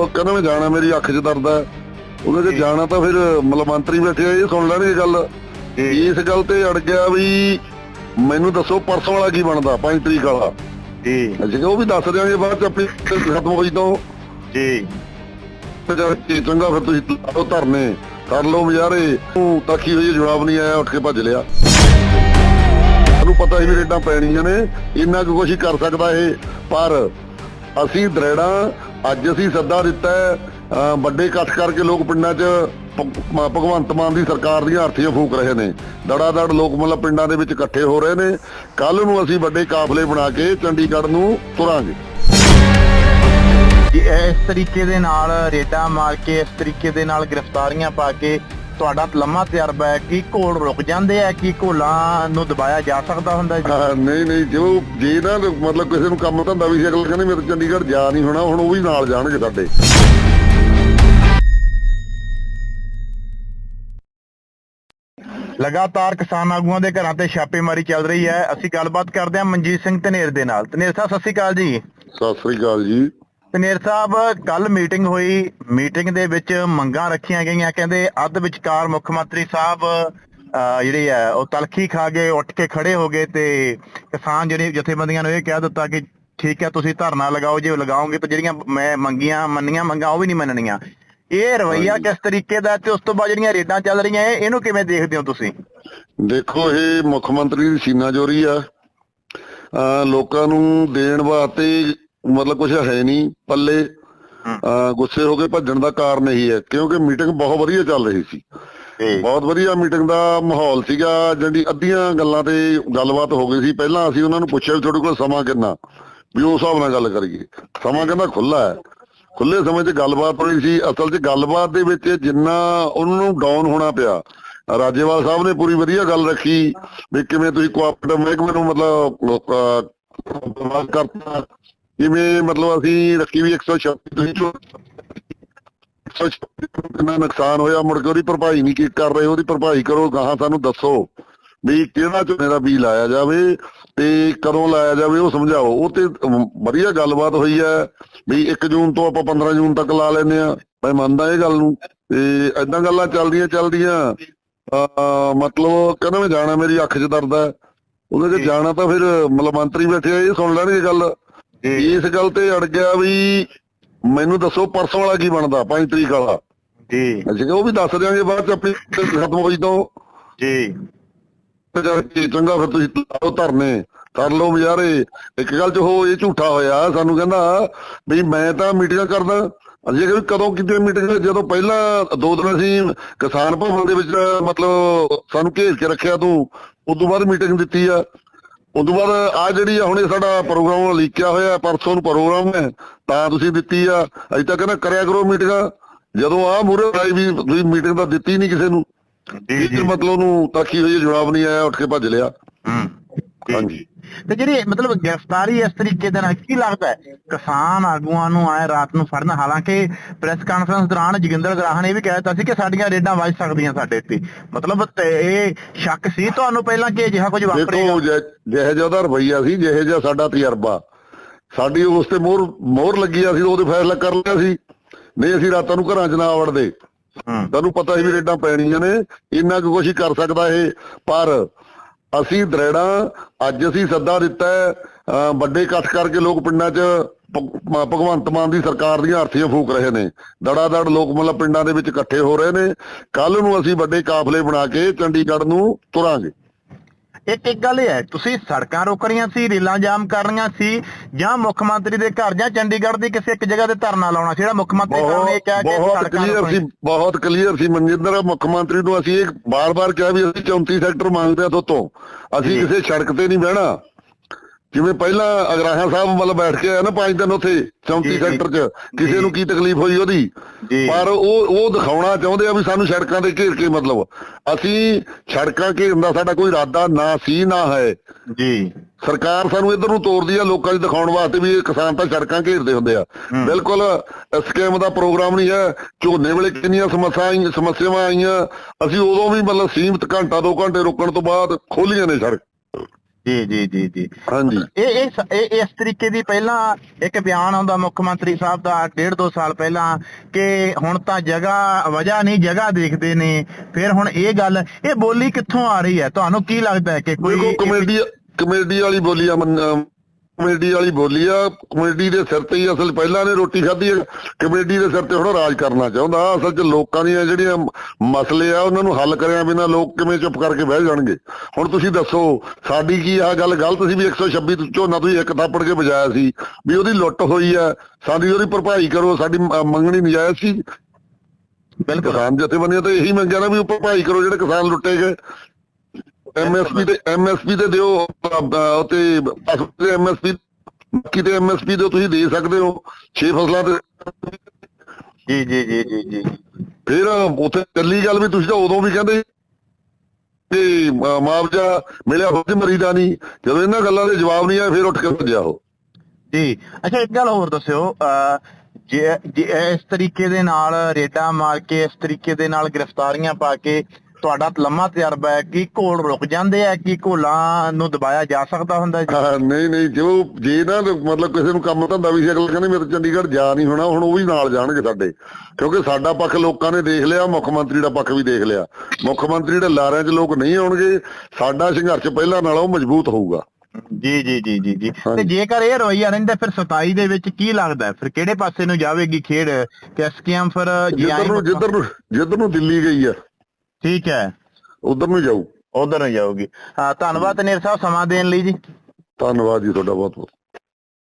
ਉਹ ਕਹਿੰਦਾ ਮੈਂ ਜਾਣਾ ਮੇਰੀ ਅੱਖ 'ਚ ਦਰਦ ਹੈ। ਉਹਨੇ ਜੇ। ਜਾਣਾ ਤਾਂ ਫਿਰ ਮਤਲਬ ਮੰਤਰੀ ਬੈਠੇ ਆ, ਇਹ ਸੁਣ ਲੈਣਗੇ ਗੱਲ। ਜੀ। ਇਸ ਗੱਲ ਤੇ ਅੜ ਗਿਆ ਵੀ ਮੈਨੂੰ ਦੱਸੋ ਪਰਸੋਂ ਵਾਲਾ ਕੀ ਬਣਦਾ 5 ਤਰੀਕ ਵਾਲਾ। ਜੀ। ਕਿਹਾ ਉਹ ਵੀ ਦੱਸ ਦਿਆਂਗੇ ਬਾਅਦ ਚ ਆਪਣੀ ਖਤਮ ਤੋਂ ਜੀ। ਤੇ ਜਦ ਕੀ ਚੰਗਾ ਫਿਰ ਤੁਸੀਂ ਲਾਓ ਧਰਨੇ ਕਰ ਲਓ ਮਜ਼ਾਰੇ ਉਹ ਤਾਕੀ ਹੋਈ ਜਵਾਬ ਨਹੀਂ ਆਇਆ ਉੱਠ ਕੇ ਭੱਜ ਲਿਆ। ਸਾਨੂੰ ਪਤਾ ਸੀ ਵੀ ਰੇਡਾਂ ਪੈਣੀਆਂ ਨੇ ਇੰਨਾ ਕੁ ਹੀ ਕਰ ਸਕਦਾ ਇਹ। ਪਰ ਅਸੀਂ ਦਰੇੜਾ ਅੱਜ ਅਸੀਂ ਸੱਦਾ ਦਿੱਤਾ ਹੈ, ਵੱਡੇ ਇਕੱਠ ਕਰਕੇ ਲੋਕ ਪਿੰਡਾਂ 'ਚ ਭਗਵੰਤ ਮਾਨ ਦੀ ਸਰਕਾਰ ਦੀਆਂ ਅਰਥੀਆਂ ਫੂਕ ਰਹੇ ਨੇ। ਦੜਾ ਦੜ ਲੋਕ ਮਤਲਬ ਪਿੰਡਾਂ ਦੇ ਵਿੱਚ ਇਕੱਠੇ ਹੋ ਰਹੇ ਨੇ। ਕੱਲ ਨੂੰ ਅਸੀਂ ਵੱਡੇ ਕਾਫਲੇ ਬਣਾ ਕੇ ਚੰਡੀਗੜ੍ਹ ਨੂੰ ਤੁਰਾਂਗੇ। ਇਸ ਤਰੀਕੇ ਦੇ ਨਾਲ ਰੇਡਾਂ ਮਾਰ ਕੇ ਇਸ ਤਰੀਕੇ ਦੇ ਨਾਲ ਗ੍ਰਿਫਤਾਰੀਆਂ ਪਾ ਕੇ ਤੁਹਾਡਾ ਲੰਮਾ ਤਜਰਬਾ ਹੈ ਕਿ ਘੋਲ ਰੁਕ ਜਾਂਦੇ ਆ ਕਿ ਘੋਲਾਂ ਨੂੰ ਦਬਾਇਆ ਜਾ ਸਕਦਾ ਹੁੰਦਾ ਜੀ? ਹਾਂ, ਨਹੀਂ ਨਹੀਂ ਜੋ ਜੇ ਨਾ ਮਤਲਬ ਕਿਸੇ ਨੂੰ ਕੰਮ ਧੰਦਾ ਵੀ ਸੀ ਅਗਲਾ ਕਹਿੰਦੇ ਮੇਰੇ ਚੰਡੀਗੜ੍ਹ ਜਾ ਨਹੀਂ ਹੋਣਾ ਹੁਣ ਉਹ ਵੀ ਨਾਲ ਜਾਣਗੇ ਸਾਡੇ। ਲਗਾਤਾਰ ਕਿਸਾਨ ਆਗੂਆਂ ਦੇ ਘਰਾਂ ਤੇ ਛਾਪੇਮਾਰੀ ਚੱਲ ਰਹੀ ਹੈ। ਅਸੀਂ ਗੱਲਬਾਤ ਕਰਦੇ ਹਾਂ ਮਨਜੀਤ ਸਿੰਘ ਧਨੇਰ ਦੇ ਨਾਲ। ਧਨੇਰ ਸਾਹਿਬ ਸਤਿ ਸ਼੍ਰੀ ਅਕਾਲ ਜੀ। ਸਤਿ ਸ੍ਰੀ ਅਕਾਲ ਜੀ। ਧਨੇਰ ਸਾਹਿਬ ਕੱਲ ਮੀਟਿੰਗ ਹੋਈ। ਮੀਟਿੰਗ ਦੇ ਵਿੱਚ ਮੰਗਾਂ ਰੱਖੀਆਂ ਗਈਆਂ। ਕਹਿੰਦੇ ਅੱਧ ਵਿਚਕਾਰ ਮੁੱਖ ਮੰਤਰੀ ਸਾਹਿਬ ਜਿਹੜੀ ਹੈ ਉਹ ਤਲਖੀ ਖਾ ਗਏ ਉੱਠ ਕੇ ਖੜੇ ਹੋ ਗਏ ਤੇ ਕਿਸਾਨ ਜਿਹੜੇ ਜਥੇਬੰਦੀਆਂ ਨੂੰ ਇਹ ਕਹਿ ਦਿੱਤਾ ਕਿ ਠੀਕ ਹੈ ਤੁਸੀਂ ਧਰਨਾ ਲਗਾਓ। ਜੇ ਲਗਾਓਗੇ ਤਾਂ ਜਿਹੜੀਆਂ ਮੈਂ ਮੰਗੀਆਂ ਮੰਨੀਆਂ ਮੰਗਾਂ ਉਹ ਵੀ ਨਹੀਂ ਮੰਨਣੀਆਂ। ਇਹ ਰਵਈਆ ਕਿਸ ਤਰੀਕੇ ਦਾ ਤੇ ਉਸ ਤੋਂ ਬਾਅਦ ਜਿਹੜੀਆਂ ਰੇਡਾਂ ਚੱਲ ਰਹੀਆਂ ਇਹ ਇਹਨੂੰ ਕਿਵੇਂ ਦੇਖਦੇ ਹੋ ਤੁਸੀਂ? ਦੇਖੋ ਇਹ ਮੁੱਖ ਮੰਤਰੀ ਦੀ ਸੀਨਾ ਚੋਰੀ ਆ। ਲੋਕਾਂ ਨੂੰ ਦੇਣ ਵਾਸਤੇ ਮਤਲਬ ਕੁਝ ਹੈ ਨਹੀਂ ਪੱਲੇ ਗੁੱਸੇ ਹੋ ਕੇ ਭੱਜਣ ਦਾ ਕਾਰਨ ਇਹੀ ਹੈ ਕਿਉਂਕਿ ਮੀਟਿੰਗ ਬਹੁਤ ਵਧੀਆ ਚੱਲ ਰਹੀ ਸੀ। ਬਹੁਤ ਵਧੀਆ ਮੀਟਿੰਗ ਦਾ ਮਾਹੌਲ ਸੀਗਾ ਜਿਹੜੀ ਅੱਧੀਆਂ ਗੱਲਾਂ ਤੇ ਗੱਲਬਾਤ ਹੋ ਗਈ ਸੀ। ਪਹਿਲਾਂ ਅਸੀਂ ਉਹਨਾਂ ਨੂੰ ਪੁੱਛਿਆ ਵੀ ਤੁਹਾਡੇ ਕੋਲ ਸਮਾਂ ਕਿੰਨਾ? ਵੀ ਉਸ ਹਿਸਾਬ ਨਾਲ ਗੱਲ ਕਰੀਏ। ਸਮਾਂ ਕਹਿੰਦਾ ਖੁੱਲਾ ਹੈ। ਖੁੱਲੇ ਸਮੇਂ 'ਚ ਗੱਲਬਾਤ ਹੋਈ ਸੀ। ਅਸਲ 'ਚ ਗੱਲਬਾਤ ਦੇ ਵਿੱਚ ਜਿੰਨਾ ਉਹਨਾਂ ਨੂੰ ਡਾਊਨ ਹੋਣਾ ਪਿਆ ਰਾਜੇਵਾਲ ਸਾਹਿਬ ਨੇ ਪੂਰੀ ਵਧੀਆ ਗੱਲ ਰੱਖੀ ਵੀ ਕਿਵੇਂ ਤੁਸੀਂ ਕੋਆਪਰੇਟਿਵ ਮਹਿਕਮੇ ਨੂੰ ਮਤਲਬ ਕਰਤਾ ਜਿਵੇਂ ਮਤਲਬ ਅਸੀਂ ਰੱਖੀ ਵੀ 136 ਤੁਸੀਂ ਚੋ 136 ਕਿੰਨਾ ਨੁਕਸਾਨ ਹੋਇਆ ਮੁੜ ਕੇ ਉਹਦੀ ਭਰਪਾਈ ਨਹੀਂ ਕੀ ਕਰ ਰਹੇ ਉਹਦੀ ਭਰਪਾਈ ਕਰੋ ਗਾਹਾਂ ਸਾਨੂੰ ਦੱਸੋ ਵੀ ਕਿਹੜਾ ਝੋਨੇ ਦਾ ਬੀਜ ਲਾਇਆ ਜਾਵੇ ਤੇ ਕਦੋਂ ਲਾਇਆ ਜਾਵੇ ਉਹ ਸਮਝਾਓ। ਉਹ ਤੇ ਵਧੀਆ ਗੱਲਬਾਤ ਹੋਈ ਹੈ ਵੀ 1 ਜੂਨ ਤੋਂ ਆਪਾਂ 15 ਜੂਨ ਤੱਕ ਲਾ ਲੈਂਦੇ ਆ ਮੈਂ ਮੰਨਦਾ ਇਹ ਗੱਲ ਨੂੰ। ਤੇ ਐਦਾਂ ਗੱਲਾਂ ਚੱਲਦੀਆਂ ਚੱਲਦੀਆਂ। ਮਤਲਬ ਕਹਿੰਦਾ ਮੈਂ ਜਾਣਾ ਮੇਰੀ ਅੱਖ 'ਚ ਦਰਦ ਹੈ। ਉਹਨੇ। ਜਾਣਾ ਤਾਂ ਫਿਰ ਮਤਲਬ ਮੰਤਰੀ ਬੈਠੇ ਇਹ ਸੁਣ ਲੈਣਗੇ ਗੱਲ। ਇਸ ਗੱਲ ਤੇ ਅੜ ਗਿਆ ਵੀ ਮੈਨੂੰ ਦੱਸੋ ਪਰਸੋਂ ਵਾਲਾ ਕੀ ਬਣਦਾ 5 ਤਰੀਕ ਵਾਲਾ। ਜੀ। ਅਸੀਂ ਉਹ ਵੀ ਦੱਸ ਦਿਆਂਗੇ ਬਾਅਦ ਚ ਆਪਣੀ ਖਤਮ ਤੋਂ। ਜੀ। ਤੇ ਕੀ ਚੰਗਾ ਫਿਰ ਤੁਸੀਂ ਲਾਓ ਧਰਨੇ ਕਰ ਲਓ ਮਜ਼ਾਰੇ ਇੱਕ ਗੱਲ ਚ ਹੋ ਇਹ ਝੂਠਾ ਹੋਇਆ ਸਾਨੂੰ ਕਹਿੰਦਾ ਵੀ ਮੈਂ ਤਾਂ ਮੀਟਿੰਗਾਂ ਕਰਦਾ। ਕਿਹਾ ਵੀ ਕਦੋਂ ਕੀਤੀ ਮੀਟਿੰਗ? ਜਦੋਂ ਪਹਿਲਾਂ ਦੋ ਦਿਨ ਅਸੀਂ ਕਿਸਾਨ ਭਵਨ ਦੇ ਵਿੱਚ ਮਤਲਬ ਸਾਨੂੰ ਘੇਰ ਕੇ ਰੱਖਿਆ ਤੂੰ ਉਦੋਂ ਬਾਅਦ ਮੀਟਿੰਗ ਦਿੱਤੀ ਆ। ਉਦੋਂ ਬਾਅਦ ਆ ਜਿਹੜੀ ਆ ਹੁਣ ਇਹ ਸਾਡਾ ਪ੍ਰੋਗਰਾਮ ਲੀਕਿਆ ਹੋਇਆ ਪਰਸੋਂ ਨੂੰ ਪ੍ਰੋਗਰਾਮ ਹੈ ਤਾਂ ਤੁਸੀਂ ਦਿੱਤੀ ਆ। ਅਜੇ ਤੱਕ ਕਹਿੰਦਾ ਕਰਿਆ ਕਰੋ ਮੀਟਿੰਗਾਂ। ਜਦੋਂ ਆ ਮੂਰੇ ਆਈ ਵੀ ਤੁਸੀਂ ਮੀਟਿੰਗ ਤਾਂ ਦਿੱਤੀ ਨਹੀਂ ਕਿਸੇ ਨੂੰ। ਜੀ ਇਹ ਮਤਲਬ ਉਹਨੂੰ ਤਾਕੀ ਹੋਈ ਜਵਾਬ ਨਹੀਂ ਆਇਆ ਉੱਠ ਕੇ ਭੱਜ ਲਿਆ। ਹੂੰ। ਹਾਂਜੀ। ਤੇ ਜਿਹੜੀ ਮਤਲਬ ਗ੍ਰਿਫਤਾਰੀ ਇਸ ਤਰੀਕੇ ਦੇ ਨਾਲ ਕੀ ਲੱਗਦਾ ਹੈ? ਕਿਸਾਨ ਆਗੂਆਂ ਨੂੰ ਆਏ ਰਾਤ ਨੂੰ ਫੜਨਾ ਹਾਲਾਂਕਿ ਪ੍ਰੈਸ ਕਾਨਫਰੰਸ ਦੌਰਾਨ ਜੋਗਿੰਦਰ ਗਰਾਹ ਨੇ ਇਹ ਵੀ ਕਹਿ ਦਿੱਤਾ ਸੀ ਕਿ ਸਾਡੀਆਂ ਰੇਡਾਂ ਵੱਜ ਸਕਦੀਆਂ ਸਾਡੇ ਤੇ। ਮਤਲਬ ਤੇ ਇਹ ਸ਼ੱਕ ਸੀ ਤੁਹਾਨੂੰ ਪਹਿਲਾਂ ਕਿ ਅਜਿਹਾ ਕੁਝ ਵਾਪਰੇਗਾ ਦੇਖੋ ਜਿਹੇ ਜਿਹਾ ਉਹਦਾ ਰਵਈਆ ਸੀ ਜਿਹੇ ਜਿਹਾ ਸਾਡਾ ਤਜਰਬਾ। ਸਾਡੀ ਉਸ ਤੇ ਮੋਹਰ ਮੋਹਰ ਲੱਗੀ ਆ ਸੀ ਉਹਦੇ ਫੈਸਲਾ ਕਰ ਲਿਆ ਸੀ। ਨਹੀਂ ਅਸੀਂ ਰਾਤਾਂ ਨੂੰ ਘਰਾਂ 'ਚ ਨਾ ਵੜਦੇ। ਹੂੰ। ਤੁਹਾਨੂੰ ਪਤਾ ਸੀ ਵੀ ਰੇਡਾਂ ਪੈਣੀਆਂ ਨੇ। ਇੰਨਾ ਕੁ ਕੁਛ ਹੀ ਕਰ ਸਕਦਾ ਇਹ। ਪਰ ਅਸੀਂ ਦਰੇੜਾ, ਅੱਜ ਅਸੀਂ ਸੱਦਾ ਦਿੱਤਾ ਅਹ ਵੱਡੇ ਇਕੱਠ ਕਰਕੇ ਲੋਕ ਪਿੰਡਾਂ 'ਚ ਭ- ਭਗਵੰਤ ਮਾਨ ਦੀ ਸਰਕਾਰ ਦੀਆਂ ਅਰਥੀਆਂ ਫੂਕ ਰਹੇ ਨੇ। ਦੜਾ ਦੜ ਲੋਕ ਮਤਲਬ ਪਿੰਡਾਂ ਦੇ ਵਿੱਚ ਇਕੱਠੇ ਹੋ ਰਹੇ ਨੇ। ਕੱਲ ਨੂੰ ਅਸੀਂ ਵੱਡੇ ਕਾਫਲੇ ਬਣਾ ਕੇ ਚੰਡੀਗੜ੍ਹ ਨੂੰ ਤੁਰਾਂਗੇ। ਇੱਕ ਇੱਕ ਗੱਲ ਇਹ ਹੈ ਤੁਸੀਂ ਸੜਕਾਂ ਰੋਕ ਰਹੀਆਂ ਸੀ ਰੇਲਾਂ ਜਾਮ ਕਰ ਰਹੀਆਂ ਸੀ ਜਾਂ ਮੁੱਖ ਮੰਤਰੀ ਦੇ ਘਰ ਜਾਂ ਚੰਡੀਗੜ੍ਹ ਦੀ ਕਿਸੇ ਇੱਕ ਜਗ੍ਹਾ ਤੇ ਧਰਨਾ ਲਾਉਣਾ ਸੀ ਜਿਹੜਾ ਮੁੱਖ ਮੰਤਰੀ ਸਾਹਿਬ ਨੇ ਕਿਹਾ ਕਿ ਬਹੁਤ ਕਲੀਅਰ ਰੋਕਣੀਆਂ। ਸੀ ਬਹੁਤ ਕਲੀਅਰ ਸੀ ਮਨਜਿੰਦਰ ਮੁੱਖ ਮੰਤਰੀ ਨੂੰ ਅਸੀਂ ਇਹ ਬਾਰ-ਬਾਰ ਕਿਹਾ ਵੀ ਅਸੀਂ 34 ਸੈਕਟਰ ਮੰਗਦੇ ਆ ਤੋਂ ਅਸੀਂ। ਕਿਸੇ ਸੜਕ ਤੇ ਨਹੀਂ ਬਹਿਣਾ ਜਿਵੇਂ ਪਹਿਲਾਂ ਅਗਰਾਹਾਂ ਸਾਹਿਬ ਮਤਲਬ ਬੈਠ ਕੇ ਆਇਆ ਨਾ ਪੰਜ ਦਿਨ ਉੱਥੇ 34 ਜੀ, ਜੀ। ਸੈਕਟਰ 'ਚ ਕਿਸੇ। ਨੂੰ ਕੀ ਤਕਲੀਫ ਹੋਈ ਉਹਦੀ? ਪਰ ਉਹ ਉਹ ਦਿਖਾਉਣਾ ਚਾਹੁੰਦੇ ਆ ਵੀ ਸਾਨੂੰ ਸੜਕਾਂ ਤੇ ਘੇਰ ਕੇ ਮਤਲਬ ਅਸੀਂ ਸੜਕਾਂ ਘੇਰਨ ਦਾ ਸਾਡਾ ਕੋਈ ਇਰਾਦਾ ਨਾ ਸੀ ਨਾ ਹੈ। ਜੀ। ਸਰਕਾਰ ਸਾਨੂੰ ਇਧਰ ਨੂੰ ਤੋਰਦੀ ਆ ਲੋਕਾਂ 'ਚ ਦਿਖਾਉਣ ਵਾਸਤੇ ਵੀ ਇਹ ਕਿਸਾਨ ਤਾਂ ਸੜਕਾਂ ਘੇਰਦੇ ਹੁੰਦੇ ਆ। ਬਿਲਕੁਲ ਸਕੀਮ ਦਾ ਪ੍ਰੋਗਰਾਮ ਨਹੀਂ ਹੈ। ਝੋਨੇ ਵੇਲੇ ਕਿੰਨੀਆਂ ਸਮੱਸਿਆ ਆਈਆਂ ਸਮੱਸਿਆਵਾਂ ਆਈਆਂ। ਅਸੀਂ ਉਦੋਂ ਵੀ ਮਤਲਬ ਸੀਮਤ ਘੰਟਾ ਦੋ ਘੰਟੇ ਰੁਕਣ ਤੋਂ ਬਾਅਦ ਖੋਲੀਆਂ ਨੇ ਸੜਕ। ਜੀ ਜੀ ਜੀ ਜੀ। ਹਾਂਜੀ। ਇਹ ਇਹ ਇਸ ਤਰੀਕੇ ਦੀ ਪਹਿਲਾਂ ਇੱਕ ਬਿਆਨ ਆਉਂਦਾ ਮੁੱਖ ਮੰਤਰੀ ਸਾਹਿਬ ਦਾ ਡੇਢ ਦੋ ਸਾਲ ਪਹਿਲਾਂ ਕਿ ਹੁਣ ਤਾਂ ਜਗ੍ਹਾ ਵਜ੍ਹਾ ਨਹੀਂ ਜਗ੍ਹਾ ਦੇਖਦੇ ਨੇ। ਫਿਰ ਹੁਣ ਇਹ ਗੱਲ ਇਹ ਬੋਲੀ ਕਿੱਥੋਂ ਆ ਰਹੀ ਹੈ? ਤੁਹਾਨੂੰ ਕੀ ਲੱਗਦਾ ਹੈ ਕਿ ਕੋਈ ਕਮੇਡੀ ਕਮੇਡੀ ਵਾਲੀ ਬੋਲੀ ਆ ਕਮੇਡੀ ਵਾਲੀ ਬੋਲੀ ਆ ਕਮੇਡੀ ਦੇ ਸਿਰ ਤੇ ਹੀ ਅਸਲ ਪਹਿਲਾਂ ਨੇ ਰੋਟੀ ਖਾਧੀ ਹੈ ਕਮੇਡੀ ਦੇ ਸਿਰ ਤੇ ਹੁਣ ਰਾਜ ਕਰਨਾ ਚਾਹੁੰਦਾ। ਅਸਲ 'ਚ ਲੋਕਾਂ ਦੀਆਂ ਜਿਹੜੀਆਂ ਮਸਲੇ ਆ ਉਹਨਾਂ ਨੂੰ ਹੱਲ ਕਰਿਆ ਬਿਨਾਂ ਲੋਕ ਕਿਵੇਂ ਚੁੱਪ ਕਰਕੇ ਬਹਿ ਜਾਣਗੇ? ਹੁਣ ਤੁਸੀਂ ਦੱਸੋ ਸਾਡੀ ਕੀ ਆ ਗੱਲ ਗਲਤ ਸੀ ਵੀ 126 ਤੋਂ ਝੋਨਾ ਤੁਸੀਂ ਇੱਕ ਥਾਪੜ ਕੇ ਵਜਾਇਆ ਸੀ? ਵੀ ਉਹਦੀ ਲੁੱਟ ਹੋਈ ਆ ਸਾਡੀ ਉਹਦੀ ਭਰਪਾਈ ਕਰੋ ਸਾਡੀ ਮੰਗਣੀ ਨਜਾਇਜ਼ ਸੀ? ਬਿਲਕੁਲ। ਕਿਸਾਨ ਜਥੇਬੰਦੀਆਂ ਤਾਂ ਇਹੀ ਮੰਗਿਆ ਨਾ ਵੀ ਉਹ ਭਰਪਾਈ ਕਰੋ ਜਿਹੜੇ ਕਿਸਾਨ ਲੁੱਟੇ ਗਏ। ਐਮਐਸਪੀ ਤੇ ਐਮਐਸਪੀ ਤੇ ਦਿਓ ਉਹ ਤੇ ਤੇ ਐਮਐਸਪੀ ਬਾਕੀ ਤੇ ਐਮਐਸਪੀ ਦੇ ਤੁਸੀਂ ਦੇ ਸਕਦੇ ਹੋ 6 ਫਸਲਾਂ ਤੇ। ਜੀ ਜੀ ਜੀ ਜੀ ਜੀ ਫਿਰ ਉੱਥੇ ਚੱਲੀ ਗੱਲ ਵੀ ਤੁਸੀਂ ਤਾਂ ਉਦੋਂ ਵੀ ਕਹਿੰਦੇ ਕਿ ਅਹ, ਮੁਆਵਜ਼ਾ ਮਿਲਿਆ ਹੋਵੇ ਮਰੀਦਾ ਨਹੀਂ। ਜਦੋਂ ਇਹਨਾਂ ਗੱਲਾਂ ਦੇ ਜਵਾਬ ਨਹੀਂ ਆਏ ਫਿਰ ਉੱਠ ਕੇ ਭੱਜਿਆ ਉਹ। ਜੀ। ਅੱਛਾ ਇੱਕ ਗੱਲ ਹੋਰ ਦੱਸਿਓ ਜੇ ਇਸ ਤਰੀਕੇ ਦੇ ਨਾਲ ਰੇਡਾਂ ਮਾਰ ਕੇ ਇਸ ਤਰੀਕੇ ਦੇ ਨਾਲ ਗ੍ਰਿਫਤਾਰੀਆਂ ਪਾ ਕੇ ਤੁਹਾਡਾ ਲੰਮਾ ਤਜਰਬਾ ਹੈ ਕਿ ਘੋਲ ਰੁਕ ਜਾਂਦੇ ਆ ਕਿ ਘੋਲਾਂ ਨੂੰ ਦਬਾਇਆ ਜਾ ਸਕਦਾ ਹੁੰਦਾ ਜੀ? ਨਹੀਂ ਨਹੀਂ ਜੋ ਜੇ ਨਾ ਮਤਲਬ ਕਿਸੇ ਨੂੰ ਕੰਮ ਧੰਦਾ ਵੀ ਸੀ ਅਗਲਾ ਕਹਿੰਦੇ ਮੇਰੇ ਤੋਂ ਚੰਡੀਗੜ੍ਹ ਜਾ ਨਹੀਂ ਹੋਣਾ ਹੁਣ ਉਹ ਵੀ ਨਾਲ ਜਾਣਗੇ ਸਾਡੇ। ਕਿਉਂਕਿ ਸਾਡਾ ਪੱਖ ਲੋਕਾਂ ਨੇ ਦੇਖ ਲਿਆ ਮੁੱਖ ਮੰਤਰੀ ਦਾ ਪੱਖ ਵੀ ਦੇਖ ਲਿਆ। ਮੁੱਖ ਮੰਤਰੀ ਦੇ ਲਾਰਿਆਂ 'ਚ ਲੋਕ ਨਹੀਂ ਆਉਣਗੇ ਸਾਡਾ ਸੰਘਰਸ਼ ਪਹਿਲਾਂ ਨਾਲੋਂ ਮਜ਼ਬੂਤ ਹੋਊਗਾ। ਜੀ ਜੀ ਜੀ ਜੀ ਜੀ। ਤੇ। ਜੇਕਰ ਇਹ ਰਵਈਆ ਰਹਿੰਦਾ ਫਿਰ 27 ਦੇ ਵਿੱਚ ਕੀ ਲੱਗਦਾ? ਫਿਰ ਕਿਹੜੇ ਪਾਸੇ ਨੂੰ ਜਾਵੇਗੀ ਖੇਡ? ਕਿ ਐਸਕੇਐਮ ਫਿਰ ਜਿੱਧਰ ਨੂੰ ਜਿੱਧਰ ਨੂੰ ਜਿੱਧਰ ਨੂੰ ਦਿੱਲੀ ਗਈ ਆ। ਠੀਕ ਹੈ। ਉਧਰ ਨੂੰ ਜਾਊ ਉਧਰ ਨੂੰ ਜਾਊਗੀ ਹਾਂ ਧੰਨਵਾਦ ਨੇਰ ਸਾਹਿਬ ਸਮਾਂ ਦੇਣ ਲਈ ਜੀ। ਧੰਨਵਾਦ ਜੀ ਤੁਹਾਡਾ ਬਹੁਤ ਬਹੁਤ